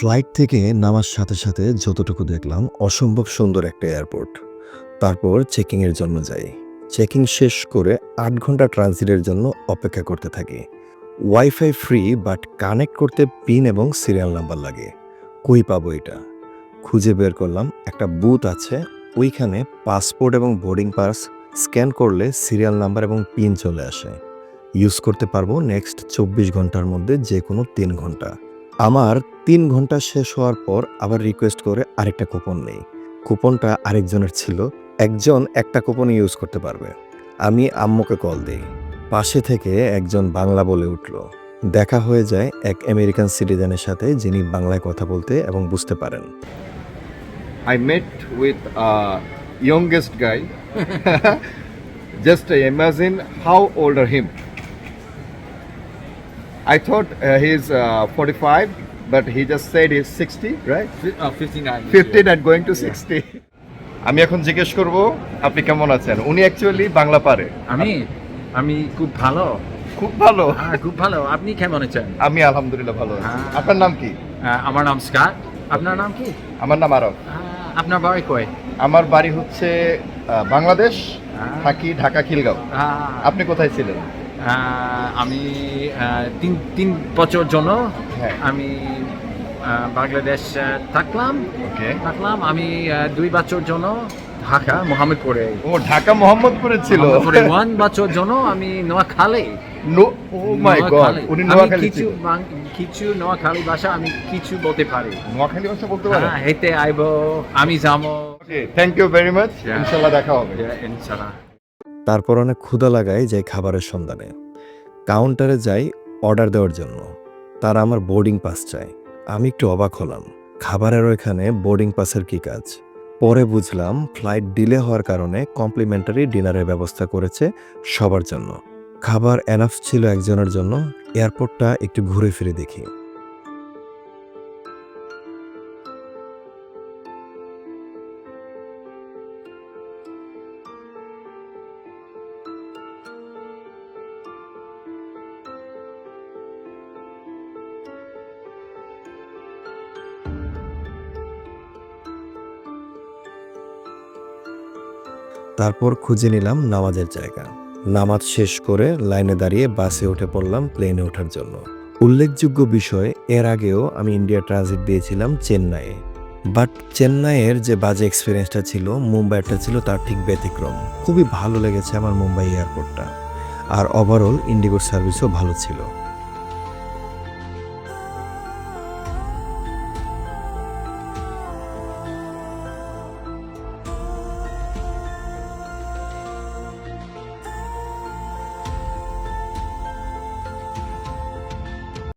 Flight থেকে নামার সাথে সাথে যতটুকু দেখলাম, অসম্ভব সুন্দর একটা এয়ারপোর্ট। তারপর চেকিংয়ের জন্য যাই। চেকিং শেষ করে আট ঘণ্টা ট্রানজিটের জন্য অপেক্ষা করতে থাকি। ওয়াইফাই ফ্রি, বাট কানেক্ট করতে পিন এবং সিরিয়াল নাম্বার লাগে। কই পাবো এটা? খুঁজে বের করলাম, একটা বুথ আছে, ওইখানে পাসপোর্ট এবং বোর্ডিং পাস স্ক্যান করলে সিরিয়াল নাম্বার এবং পিন চলে আসে। ইউজ করতে পারব নেক্সট চব্বিশ ঘণ্টার মধ্যে যে কোনো তিন ঘণ্টা। আমার তিন ঘণ্টা শেষ হওয়ার পর আবার রিকোয়েস্ট করে আরেকটা কুপন নেই। কুপনটা আরেকজনের ছিল। একজন একটা কুপন ইউজ করতে পারবে। আমি আম্মুকে কল দিই। পাশে থেকে একজন বাংলা বলে উঠল, দেখা হয়ে যায় এক আমেরিকান সিটিজেনের সাথে যিনি বাংলায় কথা বলতে এবং বুঝতে পারেন। I met with a guy just Just imagine how old are him. I thought uh, he's uh, 45, but he just said he's 60, right? Uh, 59. 15 and going to 60. আমি এখন জিজ্ঞেস করব আপনি কেমন আছেন? উনি অ্যাকচুয়ালি বাংলা পারে। আমি? আমি খুব ভালো। খুব ভালো? হ্যাঁ খুব ভালো। আপনি কেমন আছেন? আমি আলহামদুলিল্লাহ ভালো আছি। হ্যাঁ। আপনার নাম কি? আমার নাম স্কাট আপনার নাম কি? আমার নাম আরব। আপনার বাড়ি কই? আমার বাড়ি হচ্ছে বাংলাদেশ হ্যাঁ। থাকি ঢাকা খিলগাঁও। আপনি কোথায় ছিলেন? আমি তিন তিন বছর জন্য হ্যাঁ। আমি বাংলাদেশ থাকলাম। থাকলাম। আমি দুই বছর জন্য ঢাকা মোহাম্মদপুরে। ও ঢাকা মোহাম্মদপুরে ছিল? ওয়ান বছর জন্য আমি নোয়াখালী। কিছু নোয়াখালী ভাষা আমি কিছু বলতে পারি। নোয়াখালী ভাষা বলতে পারেন? হ্যাঁ আইব আমি যাব। Thank you very much Yeah. ইনশাআল্লাহ দেখা হবে। ইনশাল্লাহ। তারপর অনেক ক্ষুধা লাগায় যাই খাবারের সন্ধানে। কাউন্টারে যাই অর্ডার দেওয়ার জন্য। তারা আমার বোর্ডিং পাস চায় আমি একটু অবাক হলাম। খাবারের ওইখানে বোর্ডিং পাসের কি কাজ? পরে বুঝলাম ফ্লাইট ডিলে হওয়ার কারণে কমপ্লিমেন্টারি ডিনারের ব্যবস্থা করেছে সবার জন্য। খাবার এনাফ ছিল একজনের জন্য। এয়ারপোর্টটা একটু ঘুরে ফিরে দেখি। তারপর খুঁজে নিলাম নামাজের জায়গা। নামাজ শেষ করে লাইনে দাঁড়িয়ে বাসে উঠে পড়লাম প্লেনে ওঠার জন্য। উল্লেখযোগ্য বিষয়, এর আগেও আমি ইন্ডিয়া ট্রানজিট দিয়েছিলাম চেন্নাইয়ে। বাট চেন্নাইয়ের যে বাজে এক্সপিরিয়েন্সটা ছিল মুম্বাইটা ছিল তার ঠিক ব্যতিক্রম। খুবই ভালো লেগেছে আমার মুম্বাই এয়ারপোর্টটা। আর ওভারঅল ইন্ডিগোর সার্ভিসও ভালো ছিল।